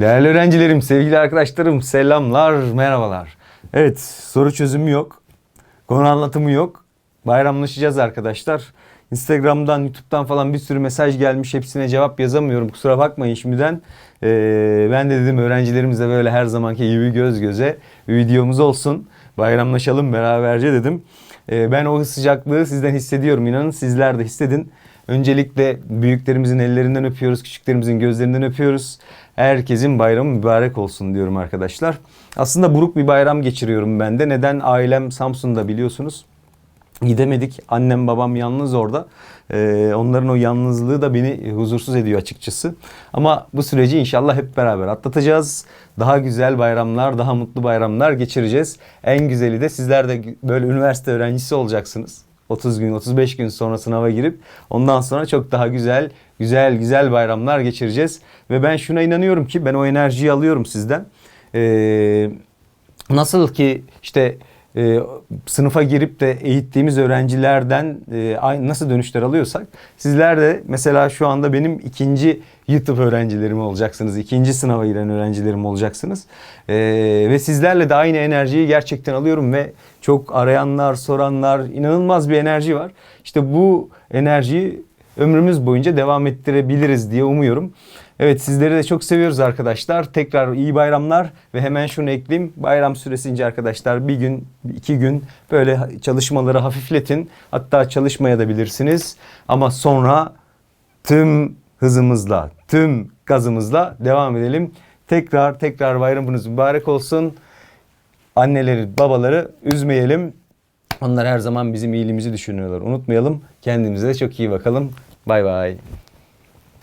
Değerli öğrencilerim, sevgili arkadaşlarım, selamlar, merhabalar. Evet, soru çözümü yok. Konu anlatımı yok. Bayramlaşacağız arkadaşlar. Instagram'dan, YouTube'dan falan bir sürü mesaj gelmiş. Hepsine cevap yazamıyorum. Kusura bakmayın şimdiden. Ee, ben de dedim öğrencilerimizle böyle her zamanki gibi göz göze videomuz olsun. Bayramlaşalım beraberce dedim. Ee, ben o sıcaklığı sizden hissediyorum. İnanın sizler de hissedin. Öncelikle büyüklerimizin ellerinden öpüyoruz, küçüklerimizin gözlerinden öpüyoruz. Herkesin bayramı mübarek olsun diyorum arkadaşlar. Aslında buruk bir bayram geçiriyorum ben de. Neden? Ailem Samsun'da biliyorsunuz. Gidemedik. Annem babam yalnız orada. Ee, onların o yalnızlığı da beni huzursuz ediyor açıkçası. Ama bu süreci inşallah hep beraber atlatacağız. Daha güzel bayramlar, daha mutlu bayramlar geçireceğiz. En güzeli de sizler de böyle üniversite öğrencisi olacaksınız. 30 gün, 35 gün sonra sınava girip ondan sonra çok daha güzel, güzel, güzel bayramlar geçireceğiz. Ve ben şuna inanıyorum ki ben o enerjiyi alıyorum sizden. Ee, nasıl ki işte e, sınıfa girip de eğittiğimiz öğrencilerden e, nasıl dönüşler alıyorsak sizler de mesela şu anda benim ikinci YouTube öğrencilerim olacaksınız. ikinci sınava giren öğrencilerim olacaksınız. E, ve sizlerle de aynı enerjiyi gerçekten alıyorum ve çok arayanlar, soranlar inanılmaz bir enerji var. İşte bu enerjiyi ömrümüz boyunca devam ettirebiliriz diye umuyorum. Evet sizleri de çok seviyoruz arkadaşlar. Tekrar iyi bayramlar ve hemen şunu ekleyeyim. Bayram süresince arkadaşlar bir gün, iki gün böyle çalışmaları hafifletin. Hatta çalışmaya da bilirsiniz. Ama sonra tüm hızımızla, tüm gazımızla devam edelim. Tekrar tekrar bayramınız mübarek olsun. Anneleri, babaları üzmeyelim. Onlar her zaman bizim iyiliğimizi düşünüyorlar. Unutmayalım. Kendimize çok iyi bakalım. Bay bay.